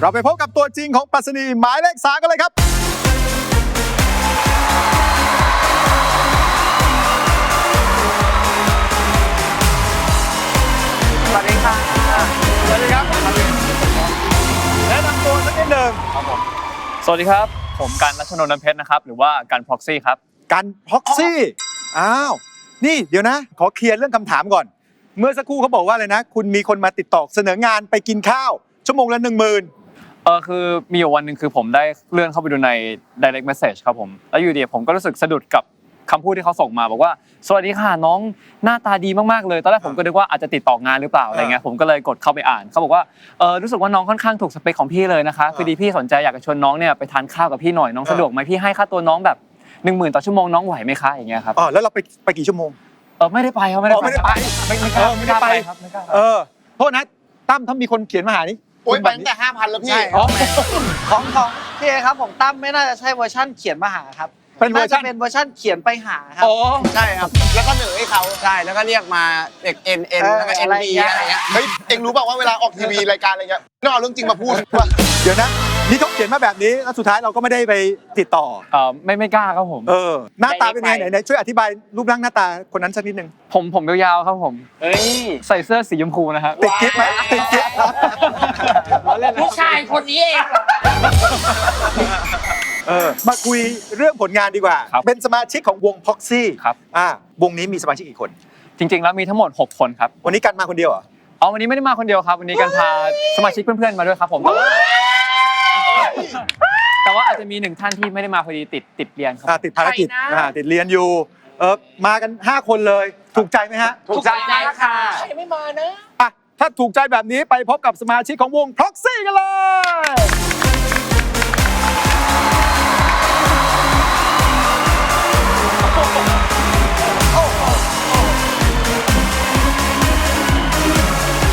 เราไปพบกับตัวจริงของปรัชนีหมายเลขสามกันเลยครับ สวัสดีค่ะสวัสดีครับแนะนำตัวสักนิดหนึ่งสวัสดีครับ ผมกันรัชนนท์น้ำเพชรนะครับ หรือว่ากันพ็อกซี่ครับ กันพ็อกซี่ อ้าว นี่เดี๋ยวนะ ขอเคลียร์เรื่องคำถามก่อน เมื่อสักครู่เขาบอกว่าอะไรนะ คุณมีคนมาติดต่อเสนองานไปกินข้าว ชั่วโมงละหนึ่งหมื่น เออคือมีอยู่วันหนึ่งคือผมได้เลื่อนเข้าไปดูใน direct message ครับผมแล้วอยู่ดีผมก็รู้สึกสะดุดกับคำพูดที่เขาส่งมาบอกว่า สวัสดีค่ะน้องหน้าตาดีมากๆเลยตอนแรกผมก็นึกว่าอาจจะติดต่องานหรือเปล่าอะไรเงี้ยผมก็เลยกดเข้าไปอ่านเขาบอกว่าเออรู้สึกว่าน้องค่อนข้างถูกสเปคของพี่เลยนะคะคือดีพี่สนใจอยากจะชวนน้องเนี่ยไปทานข้าวกับพี่หน่อยน้องสะดวกไหมพี่ให้ค่าตัวน้องแบบหนึ่งหมื่นต่อชั่วโมงน้องไหวไหมคะอย่างเงี้ยครับอ๋อแล้วเราไปไปกี่ชั่วโมงเออไม่ได้ไปครับไม่ได้อ๋อไม่ได้ไปไม่ไม่กเอล้าอไม่ได้ไปครับไม่กล้าเออโทษนะตั้มถ้ามีคนเขียนมาหานี่ โอ้ยคุณไปแบบตั้นี้งแต่ห้าพันแล้วพี่ ใช่อ๋อของของพี่เอครับผมตั้มไม่น่าจะใช่เวอร์ชั่นเขียนมาหาครับเป็นเวอร์ชันาจะเป็นเวอร์ชั่นเขียนไปหาครับ อ๋อ ใช่ครับ แล้วก็เหนือให้เขาใช่แล้วก็เรียกมาเด็ก N N เออแล้วก็ N อะไร B อย่างเงี้ย อะไรเงี้ย เฮ้ย เอ็งรู้เปล่าว่าเวลาออกทีวีรายการอะไรเงี้ยต้องเอาเรื่องจริงมาพูดว่าเดี๋ยวนะ นี่เขาเขียนมาแบบนี้แล้วสุดท้ายเราก็ไม่ได้ไปติดต่อ เออไม่ไม่กล้าครับผม เออ หน้าตาเป็นไงไม่ไหนได้ไปไหนช่วยอธิบายรูปร่างหน้าตาคนนั้นสักนิดหนึ่งผมผมยาวๆครับผมเอ้ยใส่เสื้อสีชมพูนะครับ ติดกิ๊บไหมติดกิ๊บผู้ชายคนนี้เอง เออมาคุยเรื่องผลงานดีกว่า ครับเป็นสมาชิกของวงพ็อกซี่ครับ อ่าวงนี้มีสมาชิกกี่คน จริง ๆ แล้วมีทั้งหมด 6 คนครับวันนี้กันมาคนเดียวเหรอ เอาวันนี้ไม่ได้มาคนเดียวครับ วันนี้กันพาสมาชิกเพื่อนๆมาด้วยครับผมแต่ว่า แต่ว่าอาจจะมีหนึ่งท่านที่ไม่ได้มาพอดีติดติดเรียนคอ่ารับ ติดภารกิจอ่าติดเรียนอยู่เออมากัน 5 คนเลยถูกใจไหมฮะถูกใจค่ะอะถ้าถูกใจแบบนี้ไปพบกับสมาชิกของวงพ็อกซี่กันเลย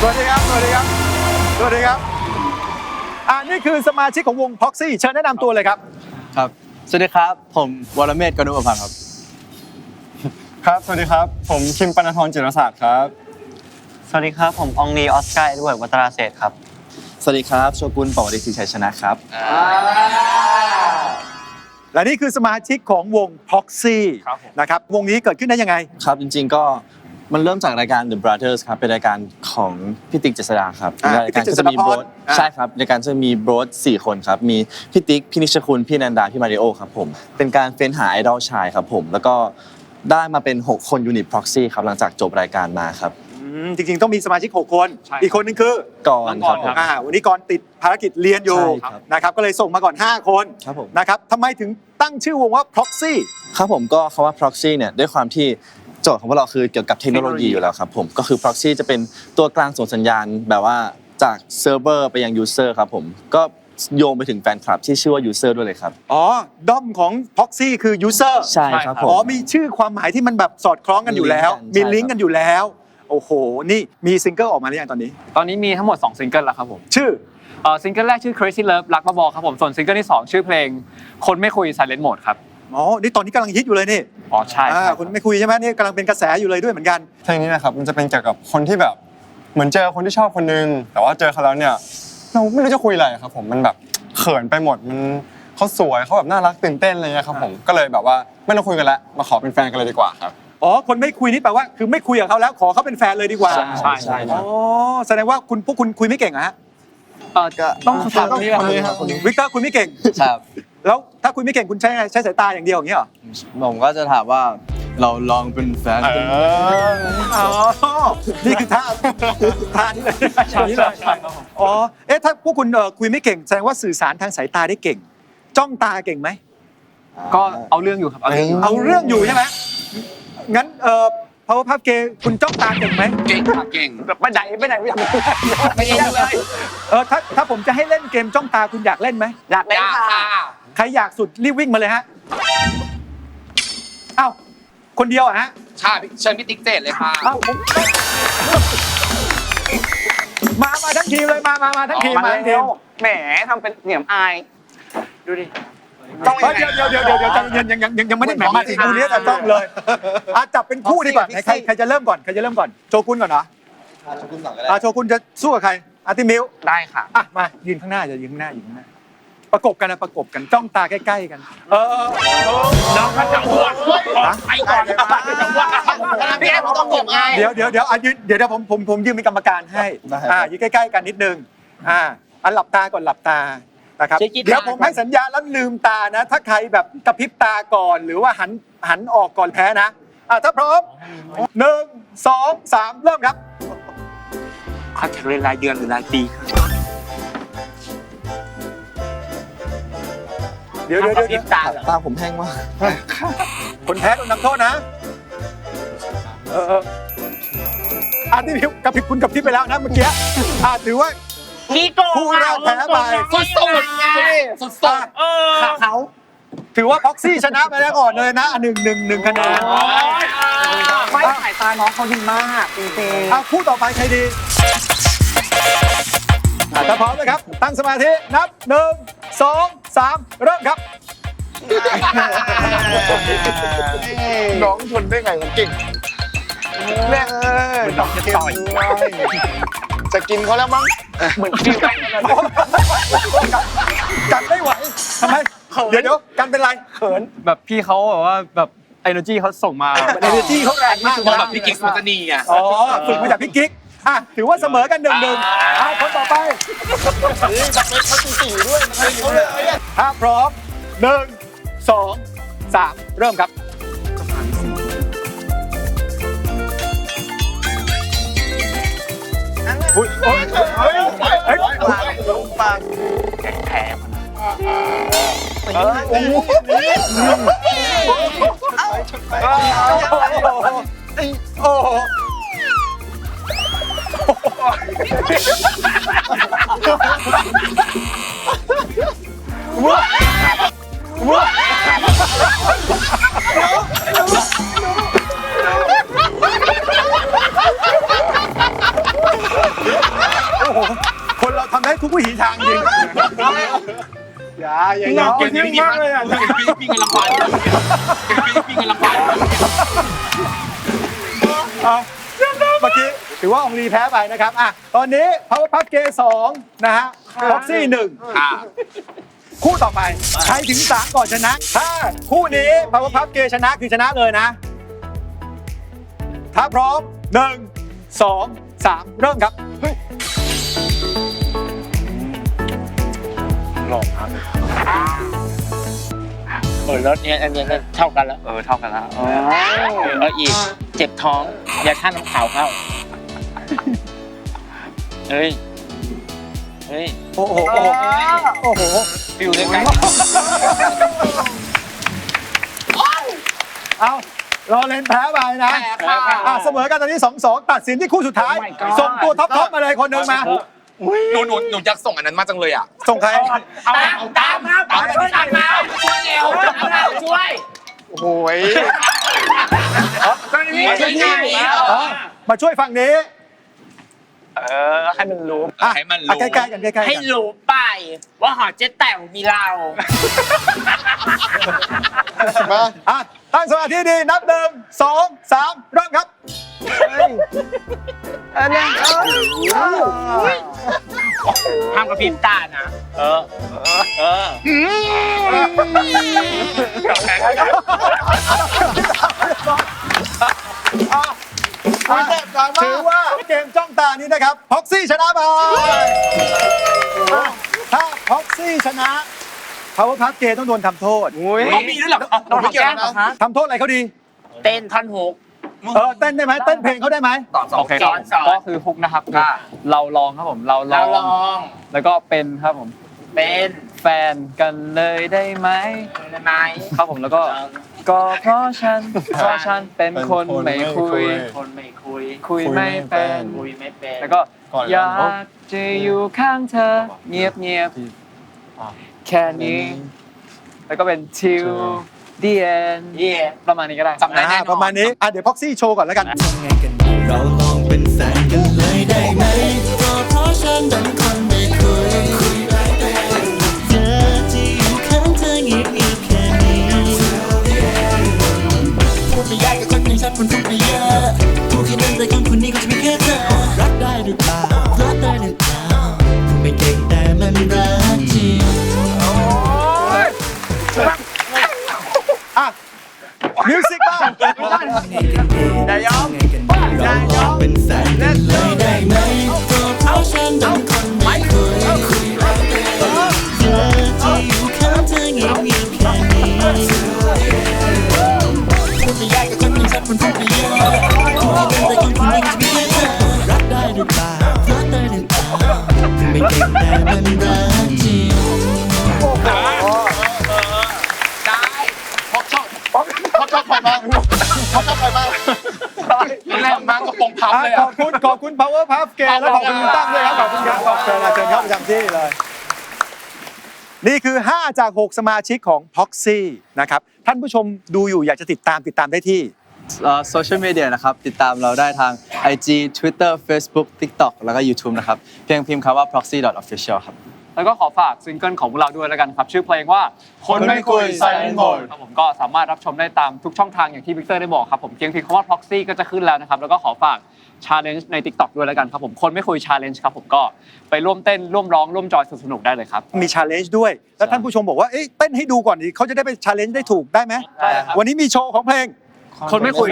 สวัสดีครับ สวัสดีครับ สวัสดีครับ อ่านี่คือสมาชิกของวงพ็อกซี่เชิญแนะนำตัวเลยครับ ครับ สวัสดีครับ ผมวรเมธกนุปพันธ์ครับ ครับ สวัสดีครับ ผมคิมปนทรจิรศาสตร์ครับ สวัสดีครับ ผมอองนีออสการ์เอ็ดเวิร์ดวัตราเศรษฐ์ครับ สวัสดีครับ โชกุนปวริศรีชัยชนะครับ และนี่คือสมาชิกของวงพ็อกซี่ครับผม นะครับวงนี้เกิดขึ้นได้ยังไง ครับจริงๆก็ มันเริ่มจากรายการ The Brothers ครับ เป็นรายการของพี่ติ๊กเจษดาครับอ่ารายการพี่ติ๊กก็จะมีเจษฎาพรโบรสอ่าใช่ครับรายการจะมีโบรสสี่คนครับ มีพี่ติ๊กพี่นิชคุณพี่นันดาพี่มาริโอครับผม เป็นการเฟ้นหาไอดอลชายครับผม แล้วก็ได้มาเป็น 6 คนยูนิต proxy ครับหลังจากจบรายการมาครับ อืมจริงๆ ต้องมีสมาชิก 6 คน ใช่อีกคนนึงคือก่อนครับผม อ่าวันนี้ก่อนติดภารกิจเรียนอยู่ใช่ครับ นะครับก็เลยส่งมาก่อน 5 คนครับผม นะครับทำไมถึงตั้งชื่อวงว่า Proxy ครับผมก็คำว่า proxy เนี่ยด้วยความที่ โจทย์ของพวกเราคือเกี่ยวกับเทคโนโลยีอยู่แล้วครับผมก็คือ proxy จะเป็นตัวกลางส่งสัญญาณแบบว่าจากเซิร์ฟเวอร์ไปยัง user ครับผมก็โยงไปถึงแฟนคลับที่ชื่อว่า user ด้วยเลยครับ อ๋อด้อมของ Proxy คือ user ใช่ครับผมอ๋อมีชื่อความหมายที่มันแบบสอดคล้องกันอยู่แล้ว มีมีลิลิงงก์ก์กักันนอยู่แล้ว โอ้โห นี่มีซิงเกิลออกมาหรือยังตอนนี้ ตอนนี้มีทั้งหมด 2 ซิงเกิลแล้วครับผม ชื่อเออซิงเกิลแรกชื่อ Crazy Love รักบ้าบอครับผม ส่วนซิงเกิลที่ 2 ชื่อเพลง คนไม่คุย Silent Mode ครับ อ๋อ นี่ตอนนี้กำลังฮิตอยู่เลยนี่อ๋อใช่อ่าใช่คุณไม่คุยใช่ไหมนี่กำลังเป็นกระแสอยู่เลยด้วยเหมือนกัน เพลงนี้นะครับมันจะเป็นเกี่ยวกับคนที่แบบเหมือนเจอคนที่ชอบคนนึงแต่ว่าเจอเขาแล้วเนี่ยเราไม่รู้จะคุยอะไรครับ ผมมันแบบเขินไปหมดมันเขาสวยเขาแบบน่ารักตื่นเต้นอะไรเงี้ยครับผมก็เลยแบบว่าไม่ต้องคุยกันแล้วมาขอเป็นแฟนกันเลยดีกว่าครับ อ๋อ คนไม่คุยนี่แปลว่า คือไม่คุยกับเขาแล้วขอเขาเป็นแฟนเลยดีกว่า ใช่ใช่ใช่อ๋อแสดงว่าคุณพวกคุณคุยไม่เก่งเหรอฮะเออต้องถามคนนี้คนนี้คครัรับบวิกเตอร์คุณไม่เก่ง ครับ แล้วถ้าคุณไม่เก่งคุณใช้ไงใช้สายตาอย่างเดียวอย่างเงี้ยเหรอผมก็จะถามว่าเราลองเป็นแฟนเอกันออ๋อนี่คือท่าท่านี้เลยใช่นี่ใช่เลยใช่ครับผมอ๋อเอ๊ะถ้าพวกคุณเอ่อคุยไม่เก่งแสดงว่าสื่อสารทางสายตาได้เก่ง จ้องตาเก่งไหมก็เอาเรื่องอยู่ครับเอาเรื่องอยู่เอาเรื่องอยู่ใช่ไหมงั้นเอ่อ power puff gay คุณจ้องตาเก่งไหมเก่งครับเก่งไปไหนไปไหนไม่อยากไปเองเลยเออถ้าถ้าผมจะให้เล่นเกมจ้องตาคุณอยากเล่นไหมอยากเล่นยากค่ะค่ะ ใครอยากสุดรีบวิ่งมาเลยฮะเอ้าคนเดียวอะฮะใช่เชิญพี่ติ๊กเจดเลยค่ะ เอ้าผมมามาทั้งทีมเลยมามามาทั้งทีมมาทั้งทีม แหมทำเป็นเหนียมอาย ดูดิ ต้องเฮ้ยเดี๋ยวเดี๋ยวเดี๋ยวเดี๋ยวเดี๋ยวใจเย็นยังยังยังยังไม่ได้แหมมาถึงคู่นี้แต่ต้องเลยอะจับเป็นคู่ดีกว่าไหนใครใครจะเริ่มก่อนใครจะเริ่มก่อนโชกุนก่อนเหรอโชกุนก่อนก็ได้อะโชกุนจะสู้กับใครอาร์ติมิวได้ค่ะ อะมายืนข้างหน้าจะยืนข้างหน้ายืนข้างหน้า ประกบกันนะประกบกันจ้องตาใกล้ ๆ กัน เออน้องเขาจะอ้วนไปก่อนจะอ้วนพี่แอมต้องกบไงเดี๋ยวเดี๋ยวเดี๋ยวอะยืนเดี๋ยวเดี๋ยวผมผมผมยืนเป็นกรรมการให้ได้ครับอ่ายืนใกล้ ๆ กันนิดนึงอ่าอันหลับตาก่อนหลับตานะครับเดี๋ยวผมให้สัญญาณแล้วลืมตานะ ถ้าใครแบบกระพริบตาก่อนหรือว่าหันหันออกก่อนแพ้นะอะถ้าพร้อมหนึ่งสองสามเริ่มครับเขาจะเรียนรายเดือนหรือรายปีเดี๋ย เดี๋ยวเดี๋ยวเดี๋ยวตาเหรอตาผมแห้งมากคนแพ้โดนนำโทษนะ เออเอออะที่พิวกับพิบคุณกับที่ไปแล้วนะเมื่อกี้อะถือว่าพี่โกคู่แรกแพ้ไปสุดสุดสุดสุดเออเขา ถือว่าพ็อกซี่ชนะไปแล้วก่อนเลยนะอะหนึ่งหนึ่งหนึ่งคะแนนไม่สายตาน้องเขาดีมากจริงอะคู่ต่อไปใครดีอะถ้าพร้อมนะครับ ตั้งสมาธิ นับหนึ่งสอง สามเริ่มครับ น้องทนได้ไงของเก่งแม่เอ้ยน้องจะต่อย จะกินเขาแล้วมั้ง เหมือนฟิวไปกันไม่ไหวทำไม เดี๋ยวเดี๋ยวกันเป็นไร เขิน แบบพี่เขาแบบว่าแบบ energy เขาส่งมาเอเนจีเขาแรงมากเหมือนนะแบบพี่กิ๊กสุตนีอะ อ๋อ ฝึกมาจากพี่กิ๊ก อะถือว่าเสมอกันหนึ่งหนึ่งอะคนต่อไปถ้าพร้อมหนึ่งสองสามเริ่มครับ อุ๊ยโอ๊ยเฮ้ยเฮ้ยแพ้มันโอ้โห คนเราทำได้ทุกวิถีทางจริงอย่าอย่าอย่า เก่งมากเลยอะพี่พี่กันลำบากพี่กันล ถือว่าองลีแพ้ไปนะครับอะตอนนี้พาวเวอร์พับเกสองนะฮะบ็อกซี่หนึ่งอ่าคู่ต่อไปใครถึงสามก่อนชนะ ถ้าคู่นี้พาวเวอร์พับเกชนะคือชนะเลยนะ ถ้าพร้อมหนึ่งสองสามเริ่มครับเฮ้ยเออแล้วเนี่ยอันนี้เท่ากันแล้ว เออเท่ากันแล้ว เอออีก เจ็บท้อง ยาฆ่าน้ำขาวเข้า เฮ้ย เฮ้ย โอ้โห โอ้โห โอ้โหฟิวด้วยกันเอารอเลนแพ้ไปนะอะเสมอกันตอนนี้สองสองตัดสินที่คู่สุดท้าย ส่งตัวท็อปท็อปมาเลยคนหนึ่งมา หนูหนูหนูอยากส่งอันนั้นมาจังเลยอะ ส่งใคร เอาเอาตามมาตามมาตามมาช่วยเร็วตามมาช่วย โอ้ยตอนนี้ช่วยง่ายอ๋อมาช่วยฝั่งนี้ เออ ให้มันรู้อะให้มันอะรู้ใกล้ๆกันใกล้ๆกันให้รู้ไปว่าหอเจ๊แต๋วมีเรา มาอะตั้งสมาธิดีนับหนึ่งสองสามเริ่มครับห้ามกระพริบตานะ เออ เออ ถือว่าเกมจ้องตานี้นะครับพ็อกซี่ชนะไปอะถ้าพ็อกซี่ชนะพาวเวอร์พับเกต้องโดนทำโทษเขามีด้วยเหรอโดนแกล้งเหรอคะทำโทษอะไรเขาดี เต้นท่อนฮุกเออเต้นได้ไหมเต้นเพลงเขาได้ไหมโอเคครับสอนก็คือฮุกนะครับคือเราลองครับผมเราลเราองลอง แล้วก็เป็นครับผม เป็นแฟนกันเลยได้ไหมได้ไหมครับผมแล้วก็ ก็เพราะฉันเพราะฉันเป็นคนไม่คุย คนไม่คุย คุยไม่เป็นคุยไม่เป็นแล้วก็ก่อนอยากจะอยู่ข้างเธอ เงียบเงียบแค่นี้ แล้วก็เป็น till the end เย่ประมาณนี้ก็ได้จำได้แน่นอ่าอนประมาณนี้อะเดี๋ยวพ็อกซี่โชว์ก่อนแล้วกันเราลองเป็นแฟนกันเลยได้ไหมก็เพราะฉันเป็น กับคนอย่ มันรักจริงได้พอกชอบพอกชอบไปมากพอกชอบไปมากแรงมากกระปงพับเลยขอะ อบคุณขอบคุณ power puff เกและขอบคุณคุณตั้งด้วยครับขอบคุณครับขอบคุณอาจารย์ครับประจำที่เลย นี่คือ 5 จาก 6 สมาชิกของ Proxy นะครับ ท่านผู้ชมดูอยู่อยากจะติดตามติดตามได้ที่ โซเชียลมีเดียนะครับ ติดตามเราได้ทาง IG Twitter Facebook TikTok แล้วก็ YouTube นะครับ เพียงพิมพ์คำว่า proxy.official ครับ แล้วก็ขอฝากซิงเกิลของพวกเราด้วยแล้วกันครับ ชื่อเพลงว่าคนไม่คุย Silent Mode ครับผมก็สามารถรับชมได้ตามทุกช่องทางอย่างที่วิกเตอร์ได้บอกครับผมเพียงเพียงคำว่า proxy ก็จะขึ้นแล้วนะครับ แล้วก็ขอฝาก challenge ใน TikTok ด้วยแล้วกันครับผมคนไม่คุย challenge ครับผมก็ไปร่วมเต้นร่วมร้องร่วมจอยสนุกๆได้เลยครับ มี challenge ด้วย แล้วท่านผู้ชมบอกว่าเอ๊ะเต้นให้ดูก่อนดิเขาจะได้ไป challenge ได้ถูกได้ไหมได้ครับ วันนี้มีโชว์ของเพลง คนไม่คุย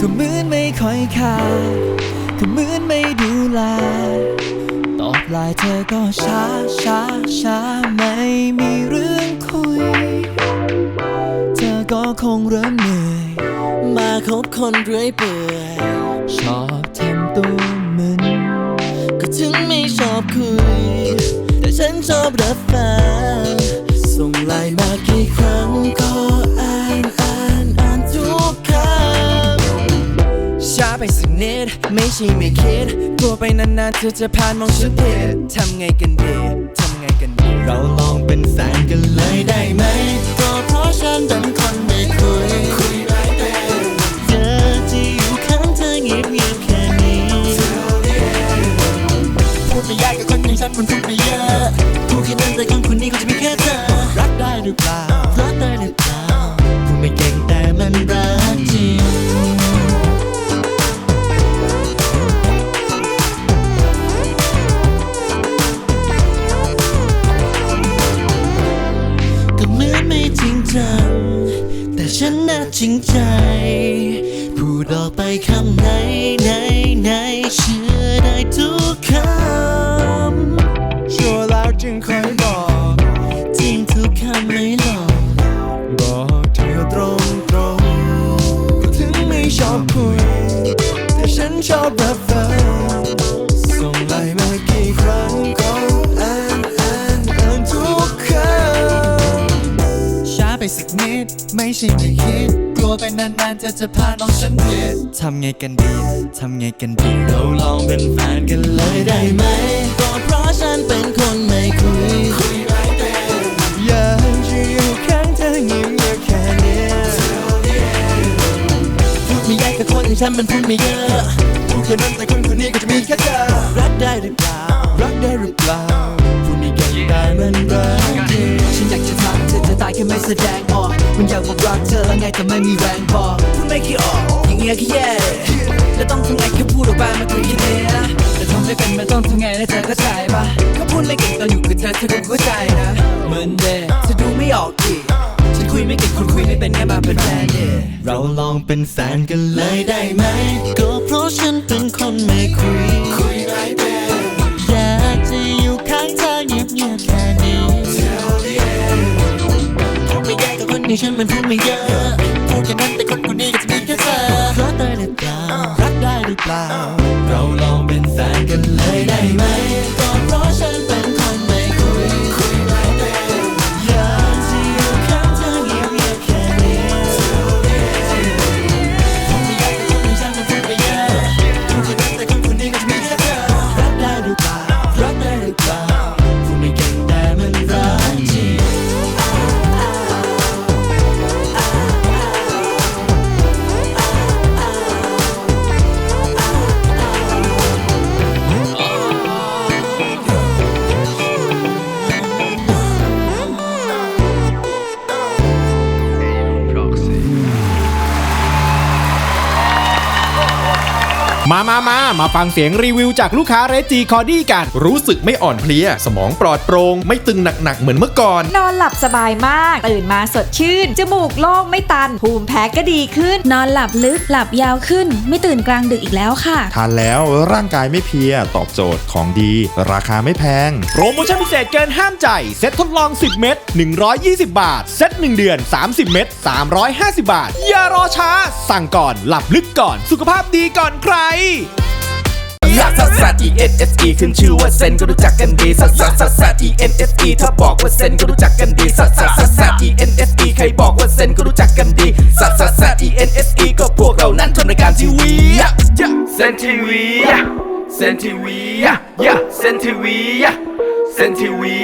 ก็เหมือนไม่ค่อยค่าก็เหมือนไม่ดูแล ตอบไลน์เธอก็ช้าช้าช้าไม่มีเรื่องคุย เธอก็คงเริ่มเหนื่อยมา คบคนเรื่อยเปื่อยชอบทำตัวมึนก็ถึงไม่ชอบคุย แต่ฉันชอบรับฟังส่งไลน์มากี่ครั้งก็อ่านอ่านอ่านทุกคำช้าไปสักนิดไม่ใช่ไม่คิดกลัวไปนานๆเธอจะผ่านมองฉันผิดทำไงกันดีทำไงกันดีเราลองเป็นแฟนกันเลยได้ไหมก็เพราะฉันเป็นคนไม่คุย มันพูดไม่เยอะพูดแค่นั้นแต่คนคนนี้ก็จะมีแค่เธอ นานๆจะจะพาน้องฉันผิดทำไงกันดี ทำไงกันดี เราลองเป็นแฟนกันเลยได้ไหม ก็เพราะฉันเป็นคนไม่คุยคุยได้แต่อยากจะอยู่ข้างเธอเงียบเงียบๆแค่เนี้ยพูดไม่ยากกับคนอย่างฉันมันพูดไม่เยอะพูดแค่นั้นแต่คนคนนี้ก็จะมีแค่เธอรักได้หรือเปล่า รักได้หรือเปล่าพูดไม่เก่งแต่มันรักจริงฉันอยากจะทัก เธอจะตายแค่ไม่แสดงออก มันอยากบอกรักเธอแล้วไงแต่ไม่มีแรงพอพูดไม่คิดออกอย่างเงี้ยแค่แย่แล้วต้องทำไงแค่พูดออกไปมันคือแค่เนี้ยแต่ทำด้วยกันมันต้องทำไงนะเธอเข้าใจปะเขาพูดไม่เก่งตอนอยู่กับเธอเธอคงเข้าใจนะเหมือนเด็กเธอดูไม่ออกดิฉันคุยไม่เก่งคนคุยไม่เป็นไงมาเป็นแฟนเดเราลองเป็นแฟนกันเลยได้ไหมก็เพราะฉันเป็นคนไม่คุย นี่ฉันมันพูดไม่เยอะพูดแค่นั้นแต่คนคนนี้ก็จะมีแค่เธอรักได้หรือเปล่ารักได้หรือเปล่า เราลองเป็นแฟนกันเลยได้ไหม มามามามาฟังเสียงรีวิวจากลูกค้าเรจีคอดี้กัน รู้สึกไม่อ่อนเพลีย สมองปลอดโปร่งไม่ตึงหนักๆ เหมือนเมื่อก่อน นอนหลับสบายมาก ตื่นมาสดชื่น จมูกโล่งไม่ตัน ภูมิแพ้ก็ดีขึ้น นอนหลับลึกหลับยาวขึ้น ไม่ตื่นกลางดึกอีกแล้วค่ะ ทานแล้วร่างกายไม่เพลีย ตอบโจทย์ของดี ราคาไม่แพง โปรโมชั่นพิเศษเกินห้ามใจ เซ็ตทดลอง 10 เม็ด120 บาท เซ็ต1 เดือน 30 เม็ด350 บาท อย่ารอช้า สั่งก่อนหลับลึกก่อน สุขภาพดีก่อนใครซัสซัสซัส E N S E ขึ้นชื่อว่าเซนก็รู้จักกันดีซัสซัสซัสซัส E N S E ถ้าบอกว่าเซนก็รู้จักกันดีซัสซัสซัสซัส E N S E ใครบอกว่าเซนก็รู้จักกันดีซัสซัสซัส E N S E ก็พวกเรานั้นทำรายการทีวีเซนทีวีเซนทีวีเซนทีวีเซนทีวี